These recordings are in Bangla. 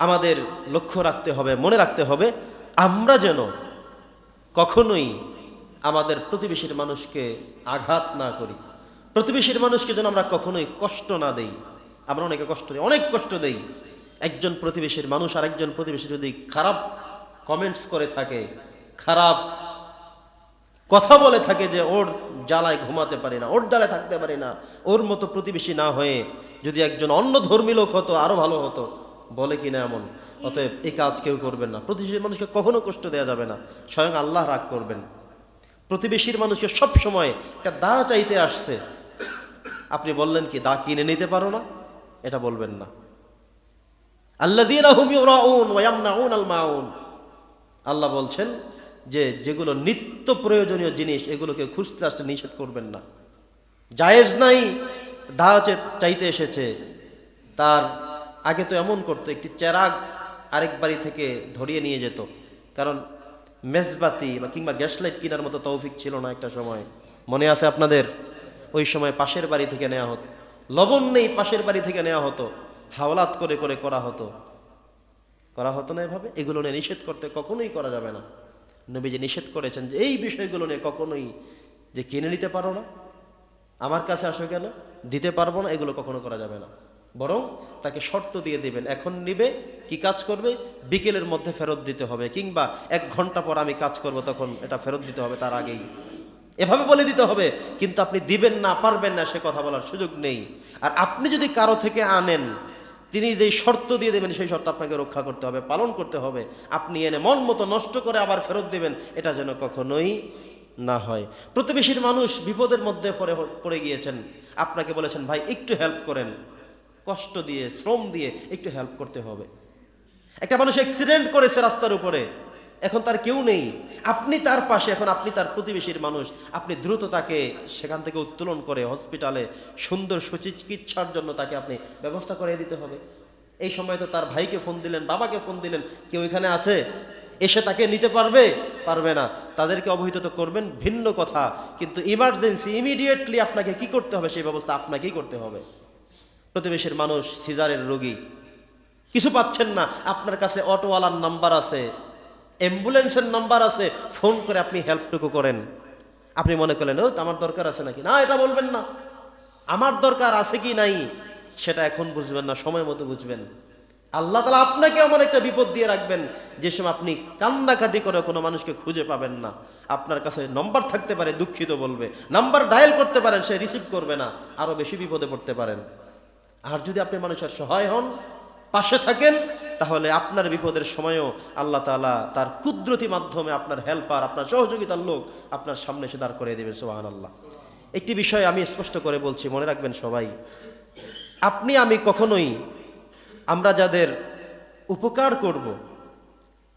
আমাদের লক্ষ্য রাখতে হবে, মনে রাখতে হবে, আমরা যেন কখনোই আমাদের প্রতিবেশীর মানুষকে আঘাত না করি। প্রতিবেশীর মানুষকে যেন আমরা কখনোই কষ্ট না দেই। আমরা অনেকে কষ্ট দিই, অনেক কষ্ট দেই। একজন প্রতিবেশীর মানুষ আর একজন প্রতিবেশী যদি খারাপ কমেন্টস করে থাকে, খারাপ কথা বলে থাকে যে ওর জ্বালায় ঘুমাতে পারি না, ওর জ্বালায় থাকতে পারি না, ওর মতো প্রতিবেশী না হয়ে যদি একজন অন্য ধর্মী লোক হতো আরও ভালো হতো। বলে কিনা এমন? অতএব এই কাজ কেউ করবেন না। প্রতিবেশীর মানুষকে কখনো কষ্ট দেওয়া যাবে না। স্বয়ং আল্লাহ রাগ করবেন। প্রতিবেশীর মানুষকে সব সময় একটা দা চাইতে আসছে। আপনি বললেন কি, দা কিনে নিতে পারো না? এটা বলবেন না। আল্লাহ বলছেন যে, যেগুলো নিত্য প্রয়োজনীয় জিনিস, এগুলোকে খুঁজতে আসতে নিষেধ করবেন না। জায়েজ নাই, দা চাইতে এসেছে। তার আগে তো এমন করতো, একটি চেরাগ আরেক বাড়ি থেকে ধরিয়ে নিয়ে যেত। কারণ মেজবাতি বা কিংবা গ্যাস লাইট কেনার মতো তৌফিক ছিল না একটা সময়। মনে আছে আপনাদের? ওই সময় পাশের বাড়ি থেকে নেওয়া হতো। লবণ নেই পাশের বাড়ি থেকে নেওয়া হতো। হাওলাত করে করে করা হতো। করা হতো না এভাবে? এগুলো নিয়ে নিষেধ করতে কখনোই করা যাবে না। নবীজি নিষেধ করেছেন যে এই বিষয়গুলো নিয়ে কখনোই যে কিনে নিতে পারো না, আমার কাছে আসো কেন, দিতে পারব না, এগুলো কখনো করা যাবে না। বরং তাকে শর্ত দিয়ে দিবেন, এখন নিবে, কি কাজ করবে? বিকেলের মধ্যে ফেরত দিতে হবে কিংবা এক ঘণ্টা পর আমি কাজ করব, তখন এটা ফেরত দিতে হবে তার আগেই। এভাবে বলে দিতে হবে, কিন্তু আপনি দিবেন না, পারবেন না সে কথা বলার সুযোগ নেই। আর আপনি যদি কারও থেকে আনেন, তিনি যেই শর্ত দিয়ে দেবেন, সেই শর্ত আপনাকে রক্ষা করতে হবে, পালন করতে হবে। আপনি এনে মন মতো নষ্ট করে আবার ফেরত দেবেন, এটা যেন কখনোই না হয়। প্রতিবেশীর মানুষ বিপদের মধ্যে পড়ে পড়ে গিয়েছেন। আপনাকে বলেছেন, ভাই, একটু হেল্প করেন। কষ্ট দিয়ে, শ্রম দিয়ে একটু হেল্প করতে হবে। একটা মানুষ অ্যাক্সিডেন্ট করেছে রাস্তার উপরে, এখন তার কেউ নেই। আপনি তার পাশে, এখন আপনি তার প্রতিবেশীর মানুষ, আপনি দ্রুত তাকে সেখান থেকে উত্তোলন করে হসপিটালে সুন্দর সুচিকিৎসার জন্য তাকে আপনি ব্যবস্থা করে দিতে হবে। এই সময় তো তার ভাইকে ফোন দিলেন, বাবাকে ফোন দিলেন, কেউ এখানে আছে? এসে তাকে নিতে পারবে? পারবে না। তাদেরকে অবহিত তো করবেন, ভিন্ন কথা। কিন্তু ইমার্জেন্সি ইমিডিয়েটলি আপনাকে কি করতে হবে? সেই ব্যবস্থা আপনাকেই করতে হবে। প্রতিবেশীর মানুষ সিজারের রোগী। কিছু পাচ্ছেন না। আপনার কাছে অটোওয়ালার নাম্বার আছে, অ্যাম্বুলেন্সের নাম্বার আছে, ফোন করে আপনি হেল্পটুকু করেন। আপনি মনে করলেন, ও আমার দরকার আছে নাকি? না, এটা বলবেন না। আমার দরকার আছে কি নাই, সেটা এখন বুঝবেন না, সময় মতো বুঝবেন। আল্লাহ তালা আপনাকে আমার একটা বিপদ দিয়ে রাখবেন, যে সময় আপনি কান্নাকাটি করে কোনো মানুষকে খুঁজে পাবেন না। আপনার কাছে নম্বর থাকতে পারে, দুঃখিত বলবে। নাম্বার ডায়াল করতে পারেন, সে রিসিভ করবে না। আরও বেশি বিপদে পড়তে পারেন। আর যদি আপনি মানুষের সহায় হন, পাশে থাকেন, তাহলে আপনার বিপদের সময়ও আল্লাহ তাআলা তার কুদরতি মাধ্যমে আপনার হেল্পার আপনার সহযোগিতার লোক আপনার সামনে এসে দাঁড় করে দেবেন সোহান আল্লাহ একটি বিষয় আমি স্পষ্ট করে বলছি, মনে রাখবেন সবাই। আপনি, আমি কখনোই আমরা যাদের উপকার করব।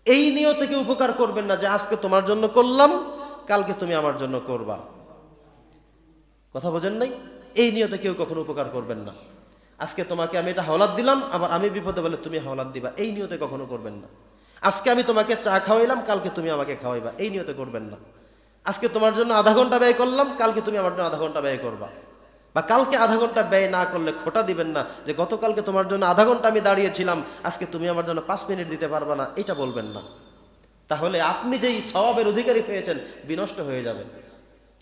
এই নিয়ত থেকে উপকার করবেন না যে আজকে তোমার জন্য করলাম, কালকে তুমি আমার জন্য করবা। কথা বোঝেন নাই? এই নিয়তে কেউ কখনো উপকার করবেন না। আজকে তোমাকে আমি এটা হাওলাত দিলাম, আবার আমি বিপদে বলে তুমি হাওলাত দিবা। এই নিয়তে কখনো করবেন না। আজকে আমি তোমাকে চা খাওয়াইলাম, কালকে তুমি আমাকে খাওয়াইবা। এই নিয়তে করবেন না। আজকে তোমার জন্য আধা ঘণ্টা ব্যয় করলাম, কালকে তুমি আমার জন্য আধা ঘণ্টা ব্যয় করবা। বা কালকে আধা ঘণ্টা ব্যয় না করলে খোটা দিবেন না যে গতকালকে তোমার জন্য আধা ঘণ্টা আমি দাঁড়িয়েছিলাম, আজকে তুমি আমার জন্য পাঁচ মিনিট দিতে পারবা না, এটা বলবেন না। তাহলে আপনি যেই স্বভাবের অধিকারী হয়েছেন, বিনষ্ট হয়ে যাবেন।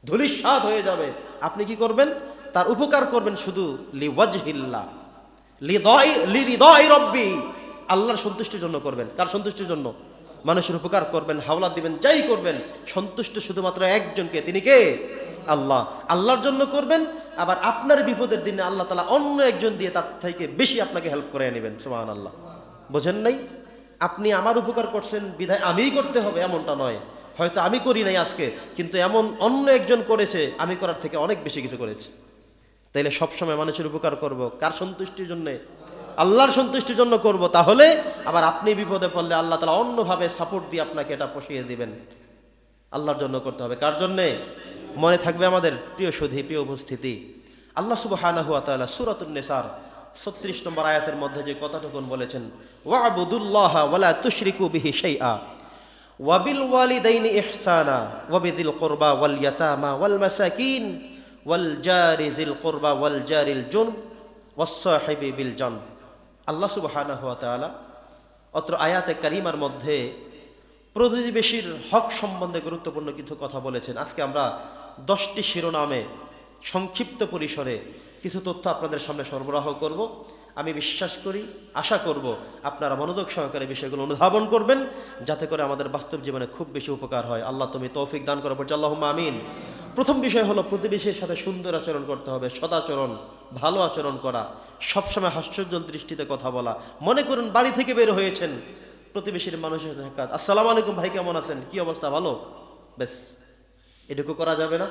ধুলিস্বাদ হয়ে যাবে। আপনি কি করবেন? তার উপকার করবেন শুধু লিদয় লিহৃদয় রব্বি। আল্লাহর সন্তুষ্টির জন্য করবেন। কার সন্তুষ্টির জন্য? মানুষের উপকার করবেন, হাওলা দিবেন, যাই করবেন। সন্তুষ্ট শুধুমাত্র একজনকে, তিনি কে? আল্লাহ। আল্লাহর জন্য করবেন, আবার আপনার বিপদের দিনে আল্লাহ তালা অন্য একজন দিয়ে তার থেকে বেশি আপনাকে হেল্প করে নেবেন সুমান আল্লাহ বোঝেন নাই? আপনি আমার উপকার করছেন, বিধায় আমিই করতে হবে, এমনটা নয়। হয়তো আমি করি নাই আজকে, কিন্তু এমন অন্য একজন করেছে, আমি করার থেকে অনেক বেশি কিছু করেছে। তাইলে সবসময় মানুষের উপকার করব। কার সন্তুষ্টির জন্যে? আল্লাহর সন্তুষ্টির জন্য করব। তাহলে আবার আপনি বিপদে পড়লে আল্লাহ তালা অন্যভাবে সাপোর্ট দিয়ে আপনাকে এটা পশিয়ে দিবেন। আল্লাহর জন্য করতে হবে। কার জন্যে? মনে থাকবে আমাদের প্রিয় সুধি, প্রিয় উপস্থিতি। আল্লাহ সূরাতুন নিসার 36 নম্বর আয়াতের মধ্যে যে কথাটুকুন বলেছেন, ওয়াবুদুল্লাহ ওয়ালা তুশরিকু বিহি শাইআ। ওয়াবিল ওয়ালিদাইনি ইহসানা ওয়াবিদিল কুরবা ওয়াল ইয়াতামা ওয়াল মাসাকিন। কুরবা আল্লাহ তাআলা অত্র আয়াতে কারিমার মধ্যে প্রতিবেশীর হক সম্বন্ধে গুরুত্বপূর্ণ কিছু কথা বলেছেন। আজকে আমরা দশটি শিরোনামে সংক্ষিপ্ত পরিসরে কিছু তথ্য আপনাদের সামনে সরবরাহ করব। আমি বিশ্বাস করি, আশা করব আপনারা মনোযোগ সহকারে বিষয়গুলো অনুধাবন করবেন, যাতে করে আমাদের বাস্তব জীবনে খুব বেশি উপকার হয়। আল্লাহ তুমি তৌফিক দান করো আল্লাহ আমিন। প্রথম বিষয় হলো প্রতিবেশীর সাথে সুন্দর আচরণ করতে হবে সদাচরণ ভালো আচরণ করা, সবসময় হাস্যজ্জ্বল দৃষ্টিতে কথা বলা। মনে করুন বাড়ি থেকে বের হয়েছেন প্রতিবেশীর মানুষের সাথে সাক্ষাৎ। আসসালামু আলাইকুম ভাই, কেমন আছেন? কি অবস্থা? ভালো? বেশ এটুকু করা যাবে না।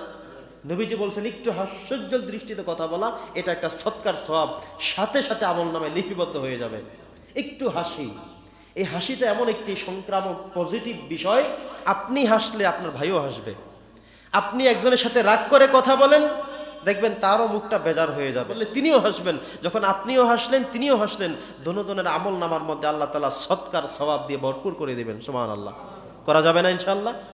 নবীজি বলছেন, একটু হাস্যোজ্জ্বল দৃষ্টিতে কথা বলা, এটা একটা সৎকার সব সাথে সাথে আমল নামে লিপিবদ্ধ হয়ে যাবে। একটু হাসি। এই হাসিটা এমন একটি সংক্রামক পজিটিভ বিষয়, আপনি হাসলে আপনার ভাইও হাসবে। আপনি একজনের সাথে রাগ করে কথা বলেন, দেখবেন তারও মুখটা বেজার হয়ে যাবে। তিনিও হাসবেন। যখন আপনিও হাসলেন, তিনিও হাসলেন দনোদনের আমল নামার মধ্যে আল্লাহ তালা সৎকার স্বভাব দিয়ে ভরপুর করে দেবেন সুমান আল্লাহ করা যাবে না ইনশাল্লাহ